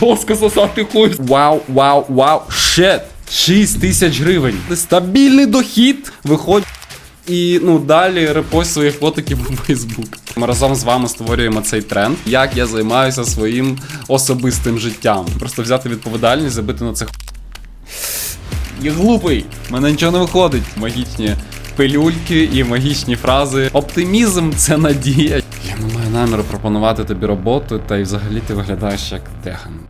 жорстко сосати хуй. Вау, вау, вау, шет. 6 тисяч гривень. Стабільний дохід. Виходь. І ну далі репост своїх фотоків у Фейсбук. Ми разом з вами створюємо цей тренд, як я займаюся своїм особистим життям. Просто взяти відповідальність, забити на це. Я глупий, мене нічого не виходить. Магічні пилюльки і магічні фрази. Оптимізм це надія. Я не маю наміру пропонувати тобі роботу, та й взагалі ти виглядаєш як деган.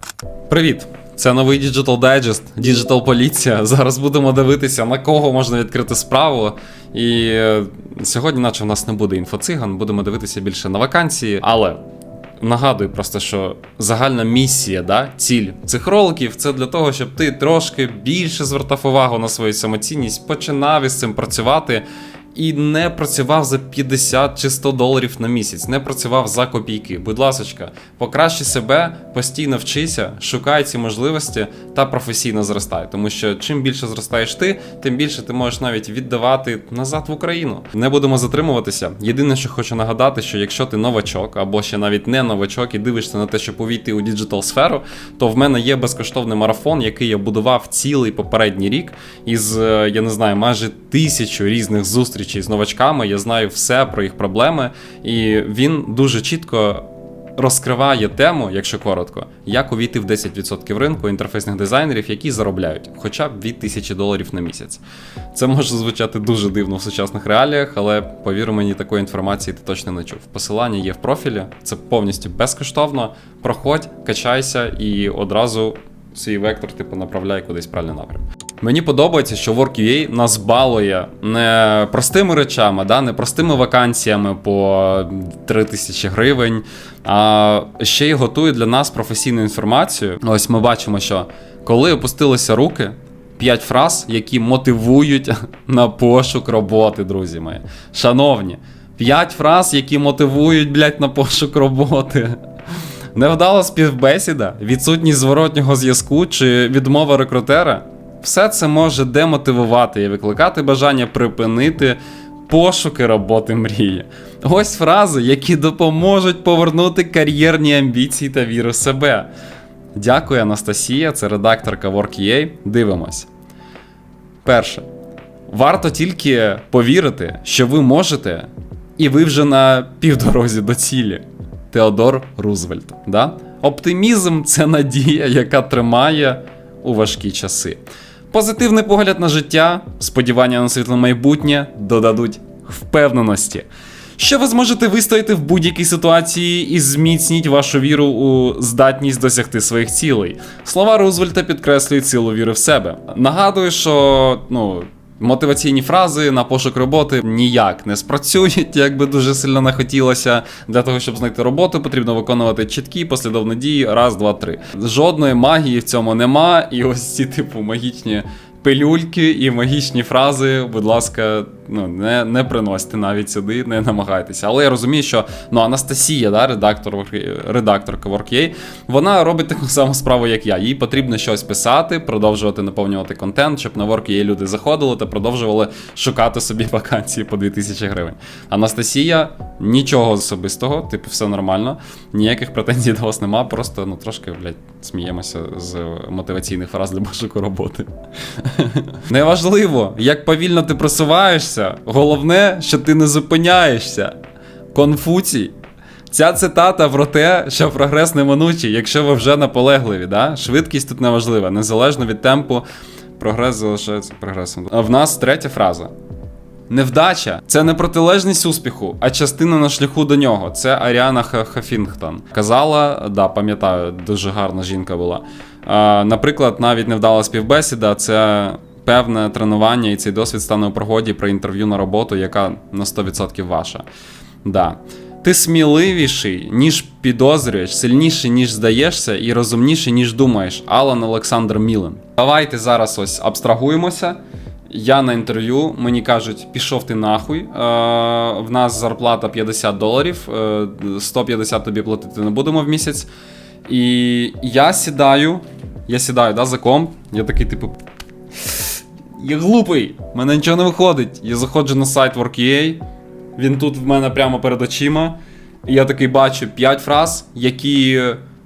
Привіт! Це новий Digital Digest, Digital Поліція. Зараз будемо дивитися, на кого можна відкрити справу. І е, сьогодні, наче в нас не буде інфоциган, будемо дивитися більше на вакансії. Але нагадую просто, що загальна місія, да, ціль цих роликів це для того, щоб ти трошки більше звертав увагу на свою самоцінність, починав із цим працювати. І не працював за 50 чи 100 доларів на місяць, не працював за копійки. Будь ласочка, покращи себе, постійно вчися, шукай ці можливості та професійно зростай. Тому що чим більше зростаєш ти, тим більше ти можеш навіть віддавати назад в Україну. Не будемо затримуватися. Єдине, що хочу нагадати, що якщо ти новачок або ще навіть не новачок і дивишся на те, щоб увійти у діджитал сферу, то в мене є безкоштовний марафон, який я будував цілий попередній рік із е, я не знаю, майже тисячу різних зустрічей з новачками. Я знаю все про їх проблеми, і він дуже чітко. Розкриває тему, якщо коротко, як увійти в 10% ринку інтерфейсних дизайнерів, які заробляють хоча б від 1000 доларів на місяць. Це може звучати дуже дивно в сучасних реаліях, але повір мені, такої інформації ти точно не чув. Посилання є в профілі, це повністю безкоштовно. Проходь, качайся і одразу свій вектор типу направляй кудись правильний напрям. Мені подобається, що Work.ua нас балує не простими речами, да, не простими вакансіями по 3000 гривень, а ще й готує для нас професійну інформацію. Ось ми бачимо, що коли опустилися руки, 5 фраз, які мотивують на пошук роботи, друзі мої. Шановні, 5 фраз, які мотивують, блядь, на пошук роботи. Невдала співбесіда, відсутність зворотнього зв'язку чи відмова рекрутера. Все це може демотивувати і викликати бажання припинити пошуки роботи мрії. Ось фрази, які допоможуть повернути кар'єрні амбіції та віру в себе. Дякую, Анастасія, це редакторка Work.ua. Дивимось. Перше. Варто тільки повірити, що ви можете, і ви вже на півдорозі до цілі. Теодор Рузвельт. Да? Оптимізм це надія, яка тримає у важкі часи. Позитивний погляд на життя, сподівання на світле майбутнє додадуть впевненості. Що ви зможете вистояти в будь-якій ситуації і зміцніть вашу віру у здатність досягти своїх цілей. Слова Рузвельта підкреслюють цілу віри в себе. Нагадую, що ну. Мотиваційні фрази на пошук роботи ніяк не спрацюють, як би дуже сильно не хотілося. Для того, щоб знайти роботу, потрібно виконувати чіткі послідовні дії. Раз, два, три. Жодної магії в цьому нема. І ось ці, типу, магічні пилюльки і магічні фрази, будь ласка, ну не, не приносьте навіть сюди, не намагайтеся. Але я розумію, що ну Анастасія, да, редактор, редакторка Work.ua, вона робить таку саму справу, як я. Їй потрібно щось писати, продовжувати наповнювати контент, щоб на Work.ua люди заходили та продовжували шукати собі вакансії по 2000 гривень. Анастасія, нічого особистого, типу, все нормально, ніяких претензій до вас нема, просто ну трошки, блядь, сміємося з мотиваційних фраз для пошуку роботи. Неважливо, як повільно ти просуваєшся, головне, що ти не зупиняєшся. Конфуцій. Ця цитата про те, що прогрес неминучий, якщо ви вже наполегливі, да? швидкість тут не важлива, незалежно від темпу, прогрес залишається прогресом. А в нас третя фраза. Невдача це не протилежність успіху, а частина на шляху до нього. Це Аріана Хафінгтон. Казала, да, пам'ятаю, дуже гарна жінка була. Наприклад, навіть невдала співбесіда це певне тренування, і цей досвід стане у пригоді при інтерв'ю на роботу, яка на 100% ваша. Да. Ти сміливіший, ніж підозрюєш, сильніший, ніж здаєшся, і розумніший, ніж думаєш. Алан Олександр Мілен. Давайте зараз ось абстрагуємося. Я на інтерв'ю, мені кажуть, пішов ти нахуй. Е, в нас зарплата 50 доларів, е, 150 тобі платити не будемо в місяць. І я сідаю, я сідаю да, за комп, я такий, типу. Я глупий, в мене нічого не виходить. Я заходжу на сайт Work.ua, він тут в мене прямо перед очима. І я такий бачу 5 фраз, які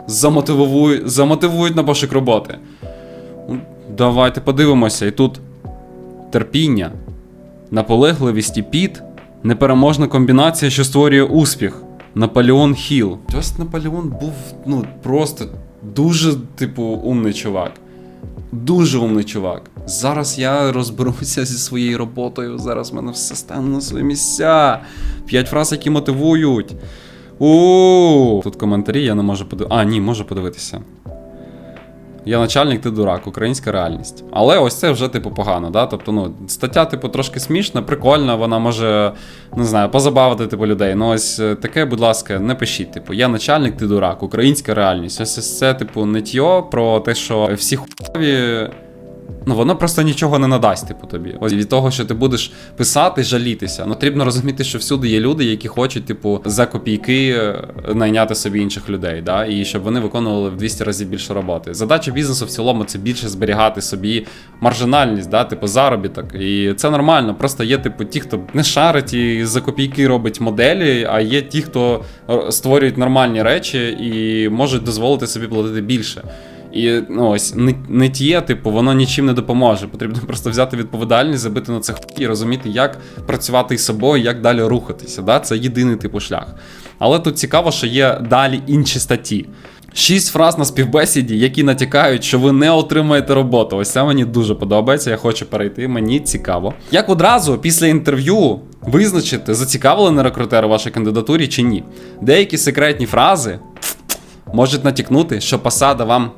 замотивують, замотивують на пошук роботи. Ну, Давайте подивимося. І тут терпіння, наполегливість і піт, непереможна комбінація, що створює успіх. Наполеон Хіл. Ось Наполеон був ну, просто дуже, типу, умний чувак. Дуже умний чувак. Зараз я розберуся зі своєю роботою. Зараз в мене все стане на свої місця. П'ять фраз, які мотивують. У Тут коментарі, я не можу подивитися. А, ні, можу подивитися. Я начальник, ти дурак, українська реальність. Але ось це вже, типу, погано, да? Тобто, ну, стаття, типу, трошки смішна, прикольна, вона може, не знаю, позабавити, типу, людей. Ну, ось е, таке, будь ласка, не пишіть, типу, я начальник, ти дурак, українська реальність. Ось це, типу, нитьо про те, що всі хуйові. Ну, воно просто нічого не надасть, типу, тобі. Ось від того, що ти будеш писати, жалітися. Ну, потрібно розуміти, що всюди є люди, які хочуть, типу, за копійки е, найняти собі інших людей, да? і щоб вони виконували в 200 разів більше роботи. Задача бізнесу в цілому це більше зберігати собі маржинальність, да? типу, заробіток. І це нормально. Просто є, типу, ті, хто не шарить і за копійки робить моделі, а є ті, хто е, створюють нормальні речі і можуть дозволити собі платити більше. І ну ось тіє, типу, воно нічим не допоможе. Потрібно просто взяти відповідальність, забити на це хуй і розуміти, як працювати із собою, як далі рухатися. Да? Це єдиний типу шлях. Але тут цікаво, що є далі інші статті. Шість фраз на співбесіді, які натякають, що ви не отримаєте роботу. Ось це мені дуже подобається. Я хочу перейти. Мені цікаво. Як одразу після інтерв'ю визначити, зацікавлений рекрутер у вашій кандидатурі чи ні? Деякі секретні фрази можуть натякнути, що посада вам.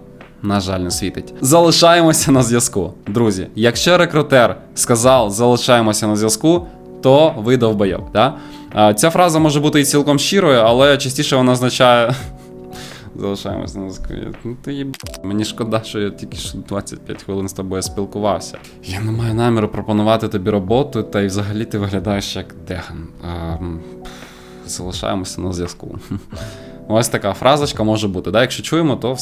На жаль, не світить. Залишаємося на зв'язку. Друзі, якщо рекрутер сказав залишаємося на зв'язку, то ви довбойоб. Да? Ця фраза може бути і цілком щирою, але частіше вона означає. Залишаємося на зв'язку. Ну ти їб... Мені шкода, що я тільки що 25 хвилин з тобою спілкувався. Я не маю наміру пропонувати тобі роботу, та й взагалі ти виглядаєш як деган. Залишаємося на зв'язку. Ось така фразочка може бути. Да? Якщо чуємо, то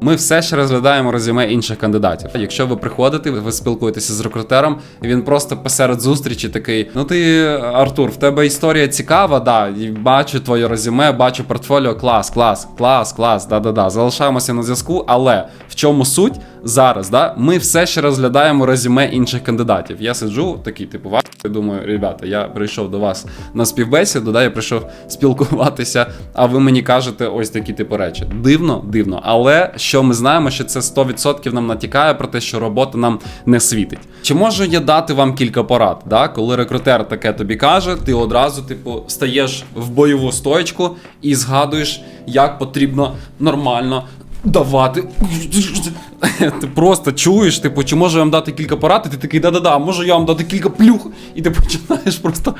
ми все ще розглядаємо резюме інших кандидатів. Якщо ви приходите, ви спілкуєтеся з рекрутером, і він просто посеред зустрічі такий: Ну ти, Артур, в тебе історія цікава, да, і бачу твоє резюме, бачу портфоліо, клас, клас, клас, клас, да-да-да. Залишаємося на зв'язку, але в чому суть зараз? Да? Ми все ще розглядаємо резюме інших кандидатів. Я сиджу такий, типу, вас. Думаю, ребята, я прийшов до вас на співбесіду, да, я прийшов спілкуватися, а ви мені кажете ось такі типу речі. Дивно, дивно. Але що ми знаємо, що це 100% нам натякає про те, що робота нам не світить. Чи можу я дати вам кілька порад? Да? Коли рекрутер таке тобі каже, ти одразу, типу, стаєш в бойову стоечку і згадуєш, як потрібно нормально давати. Ти просто чуєш, типу, чи можу я вам дати кілька порад, і ти такий, да-да-да, можу я вам дати кілька плюх, і ти починаєш просто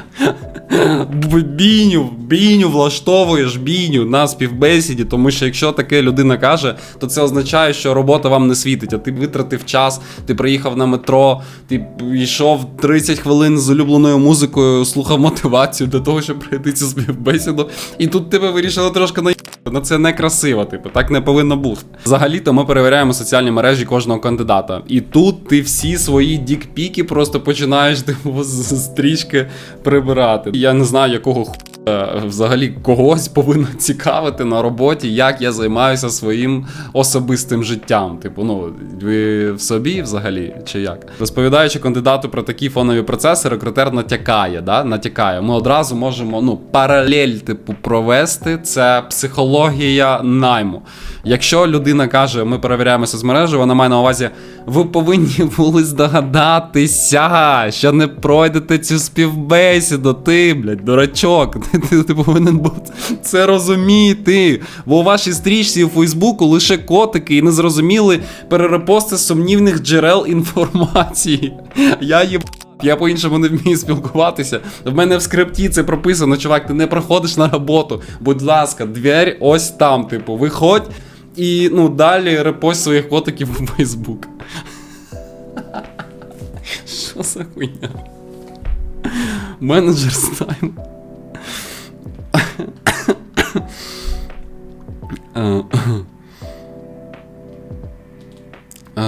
бійню, бійню влаштовуєш бійню на співбесіді, тому що якщо таке людина каже, то це означає, що робота вам не світить, а ти витратив час, ти приїхав на метро, ти йшов 30 хвилин з улюбленою музикою, слухав мотивацію для того, щоб пройти цю співбесіду, і тут тебе вирішили трошки на Ну це не красиво, типу, так не повинно бути. Взагалі-то ми перевіряємо соціальні мережі кожного кандидата. І тут ти всі свої дікпіки просто починаєш типу, з стрічки прибирати. Я не знаю, якого взагалі когось повинно цікавити на роботі, як я займаюся своїм особистим життям. Типу, ну ви в собі взагалі чи як? Розповідаючи кандидату про такі фонові процеси, рекрутер натякає, да? натякає. Ми одразу можемо ну, паралель, типу, провести. Це психологія найму. Якщо людина каже, ми перевіряємо соцмережі, вона має на увазі, ви повинні були здогадатися, що не пройдете цю співбесіду. Ти, блядь, дурачок. Ти, ти, повинен це розуміти. Бо у вашій стрічці у Фейсбуку лише котики і незрозуміли перерепости сумнівних джерел інформації. Я їб. Я по-іншому не вмію спілкуватися. В мене в скрипті це прописано, чувак, ти не приходиш на роботу. Будь ласка, двері ось там, типу, виходь і ну далі репост своїх котиків у Фейсбук. Що за хуйня? Менеджер стайм. Е, Е,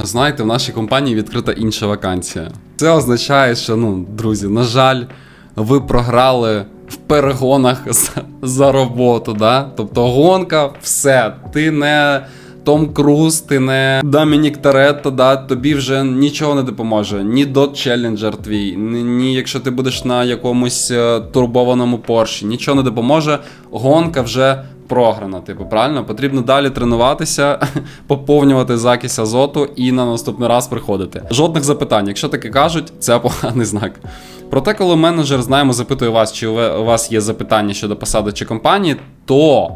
Знаєте, в нашій компанії відкрита інша вакансія. Це означає, що, ну, друзі, на жаль, ви програли в перегонах за, за роботу. Да? Тобто гонка, все. Ти не Том Круз, ти не Домінік Торетто, да, тобі вже нічого не допоможе. Ні Dodge Challenger твій, ні, ні якщо ти будеш на якомусь е, турбованому Порші, нічого не допоможе. Гонка вже програна. Типу, правильно? Потрібно далі тренуватися, поповнювати закись азоту і на наступний раз приходити. Жодних запитань. Якщо таке кажуть, це поганий знак. Проте, коли менеджер знаємо, запитує вас, чи у вас є запитання щодо посади чи компанії, то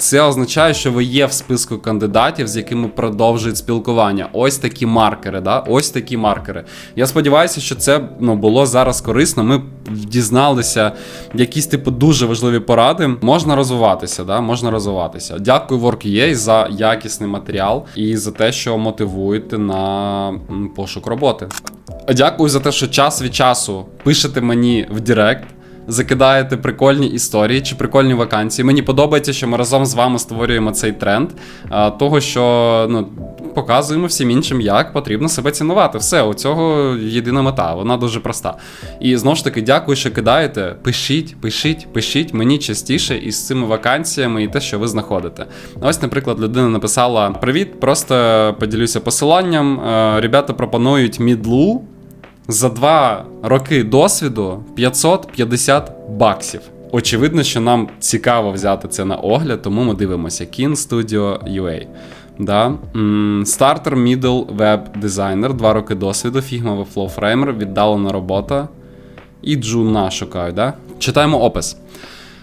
це означає, що ви є в списку кандидатів, з якими продовжують спілкування. Ось такі маркери, да? Ось такі маркери. Я сподіваюся, що це ну, було зараз корисно. Ми дізналися якісь типу дуже важливі поради. Можна розвиватися, да? можна розвиватися. Дякую Work.ua за якісний матеріал і за те, що мотивуєте на пошук роботи. Дякую за те, що час від часу пишете мені в Директ закидаєте прикольні історії чи прикольні вакансії. Мені подобається, що ми разом з вами створюємо цей тренд того, що ну, показуємо всім іншим, як потрібно себе цінувати. Все, у цього єдина мета, вона дуже проста. І знову ж таки, дякую, що кидаєте. Пишіть, пишіть, пишіть мені частіше із цими вакансіями і те, що ви знаходите. Ось, наприклад, людина написала: Привіт, просто поділюся посиланням. Е, Ребята пропонують мідлу за два роки досвіду 550 баксів. Очевидно, що нам цікаво взяти це на огляд, тому ми дивимося Kin Studio UA. Да. Стартер, middle, веб дизайнер, 2 роки досвіду, Figma Webflow Framer, віддалена робота. І джуна шукаю, да? Читаємо опис.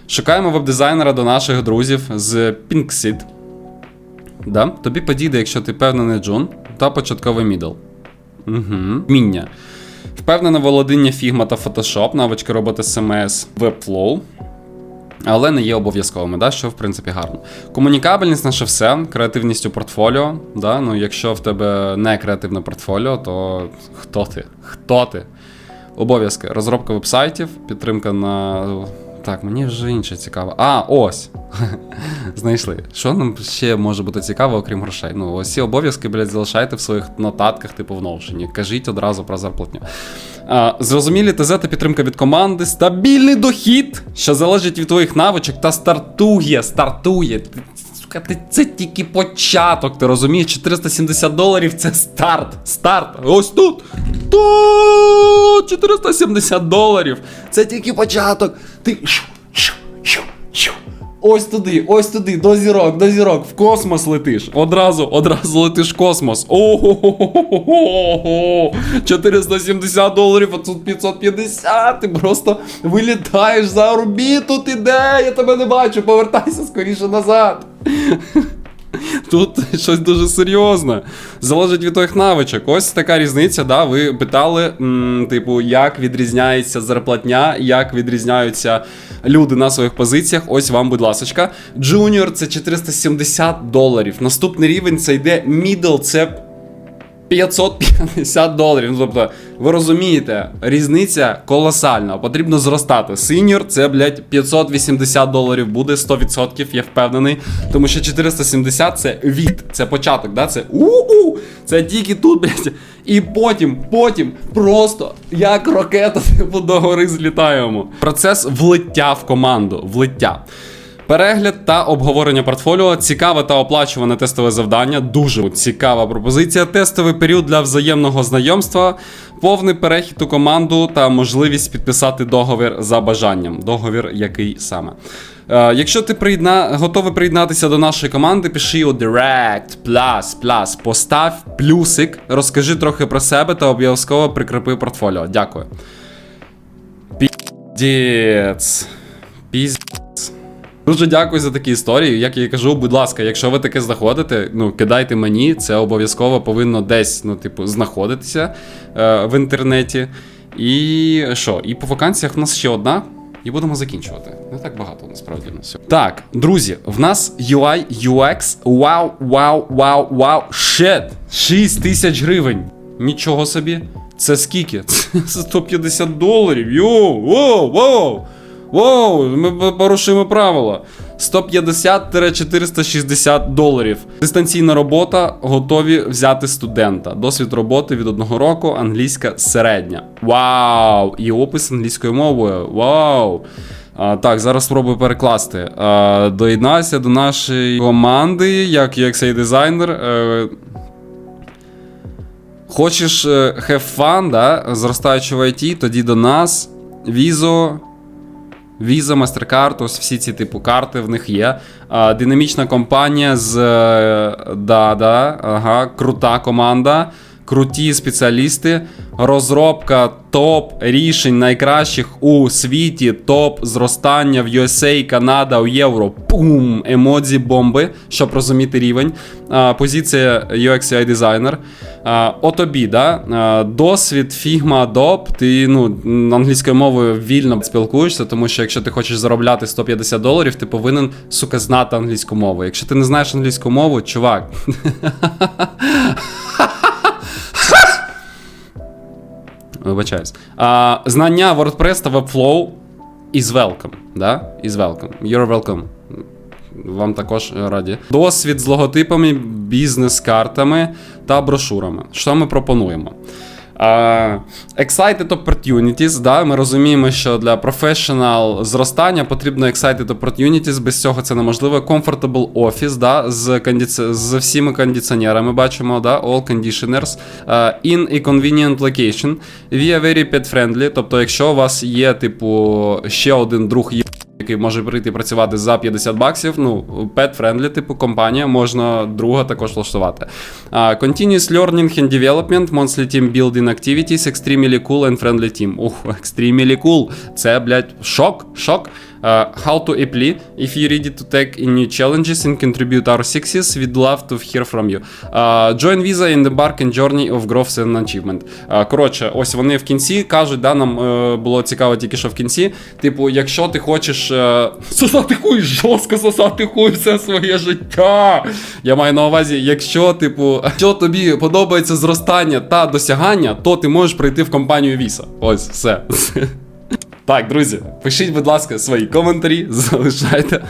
Шукаємо веб-дизайнера до наших друзів з Pinkseed. Да? Тобі підійде, якщо ти певний джун та початковий мідл. Угу. Міння. Впевнене володіння Figma та Photoshop, навички роботи CMS, Webflow. Але не є обов'язковими, да, що в принципі гарно. Комунікабельність наше все, креативність у портфоліо. Да? Ну, якщо в тебе не креативне портфоліо, то хто ти? Хто ти? Обов'язки. Розробка вебсайтів, підтримка на. Так, мені вже інше цікаво. А, ось. Знайшли. Що нам ще може бути цікаво, окрім грошей? Ну, ось ці обов'язки, блядь, залишайте в своїх нотатках, типу в Notion. Кажіть одразу про зарплатню. А, зрозумілі ТЗ та підтримка від команди, стабільний дохід, що залежить від твоїх навичок, та стартує, стартує. Сука, ти, це тільки початок, ти розумієш? 470 доларів це старт. Старт. Ось тут. Тут 470 доларів. Це тільки початок. Ти. Ось туди, ось туди, до зірок, до зірок, в космос летиш. Одразу, одразу летиш в космос. Ого, 470 доларів, а тут 550. Ти просто вилітаєш за орбіту, ти де? Я тебе не бачу, повертайся скоріше назад. Тут щось дуже серйозне. Залежить від твоїх навичок. Ось така різниця. Да? Ви питали, м, типу, як відрізняється зарплатня, як відрізняються люди на своїх позиціях. Ось вам, будь ласочка. Джуніор це 470 доларів. Наступний рівень це йде middle, це 550 доларів. Ну, тобто, ви розумієте, різниця колосальна. Потрібно зростати. Синьор це, блядь, 580 доларів буде 100%, я впевнений. Тому що 470 це від, це початок, да? Це у-у, це тільки тут, блядь. І потім, потім просто як ракета, типу, догори злітаємо. Процес влиття в команду. Влиття. Перегляд та обговорення портфоліо, цікаве та оплачуване тестове завдання. Дуже цікава пропозиція. Тестовий період для взаємного знайомства, повний перехід у команду та можливість підписати договір за бажанням. Договір який саме. Е, якщо ти приєдна... готовий приєднатися до нашої команди, пиши у Direct, plus, plus, постав плюсик, розкажи трохи про себе та обов'язково прикріпи портфоліо. Дякую. Піздець. Піздець. Дуже дякую за такі історії. Як я кажу, будь ласка, якщо ви таке знаходите, ну кидайте мені, це обов'язково повинно десь, ну, типу, знаходитися е, в інтернеті. І що? І по вакансіях в нас ще одна. І будемо закінчувати. Не так багато насправді на сьогодні. Так, друзі, в нас UI, UX, вау, вау, вау, вау, shit, 6 тисяч гривень. Нічого собі. Це скільки? Це 150 доларів. Йоу, воу, воу. Воу, ми порушуємо правила. 150-460 доларів. Дистанційна робота, готові взяти студента. Досвід роботи від одного року, англійська середня. Вау! І опис англійською мовою. Вау! А, так, зараз спробую перекласти. А, доєднайся до нашої команди, як UXA дизайнер. Е, хочеш е, have fun, да? зростаючи в IT, тоді до нас. Візо. Visa, MasterCard, ось всі ці типу карти в них є. А, динамічна компанія з. е, Да, да, ага, крута команда, круті спеціалісти, розробка топ рішень найкращих у світі, топ зростання в USA, Канада, у Євро. Пум! Емодзі бомби, щоб розуміти рівень. Позиція UX UI дизайнер. О тобі, да? Досвід Figma Adobe, ти ну, англійською мовою вільно спілкуєшся, тому що якщо ти хочеш заробляти 150 доларів, ти повинен, сука, знати англійську мову. Якщо ти не знаєш англійську мову, чувак. Вибачаюсь. А, знання WordPress та Webflow is welcome. Да? Is welcome. You're welcome. Вам також раді. Досвід з логотипами, бізнес-картами та брошурами. Що ми пропонуємо? Uh, excited opportunities, да, ми розуміємо, що для professional зростання потрібно excited opportunities, без цього це неможливо. Comfortable office, да, з, кондиці... з всіми кондиціонерами бачимо, да, all conditioners. Uh, in a convenient location. We are very pet friendly, тобто, якщо у вас є, типу, ще один друг є який може прийти працювати за 50 баксів. Ну, pet friendly, типу компанія, можна друга також влаштувати. Uh, continuous learning and development, monthly team building activities, extremely cool and friendly team. Ух, extremely cool. Це, блядь, шок, шок. Uh, how to apply if you're ready to take in new challenges and contribute our success, we'd love to hear from you. Uh, join Visa in the bark and journey of growth and achievement. Uh, коротше, ось вони в кінці кажуть, да, нам е, було цікаво тільки що в кінці. Типу, якщо ти хочеш е, сосати хуй, жорстко сосати хуй все своє життя. Я маю на увазі, якщо, типу, якщо тобі подобається зростання та досягання, то ти можеш прийти в компанію Visa. Ось все. Так, друзі, пишіть, будь ласка, свої коментарі, залишайте.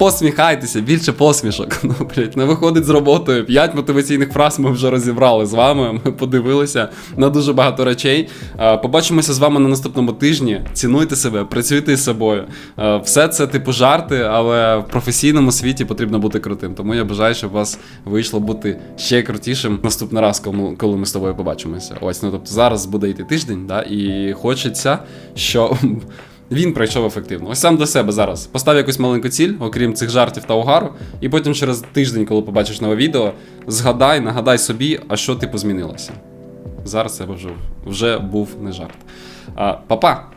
Посміхайтеся, більше посмішок. Ну, блядь, не виходить з роботою. П'ять мотиваційних фраз ми вже розібрали з вами. Ми подивилися на дуже багато речей. Е, Побачимося з вами на наступному тижні. Цінуйте себе, працюйте із собою. Е, Все це типу жарти, але в професійному світі потрібно бути крутим. Тому я бажаю, щоб у вас вийшло бути ще крутішим наступний раз, коли ми з тобою побачимося. Ось, ну тобто зараз буде йти тиждень, да, і хочеться, що. Він пройшов ефективно. Ось сам до себе зараз. Постав якусь маленьку ціль, окрім цих жартів та угару, і потім через тиждень, коли побачиш нове відео, згадай, нагадай собі, а що типу змінилося. Зараз це вже, вже був не жарт. Па-па!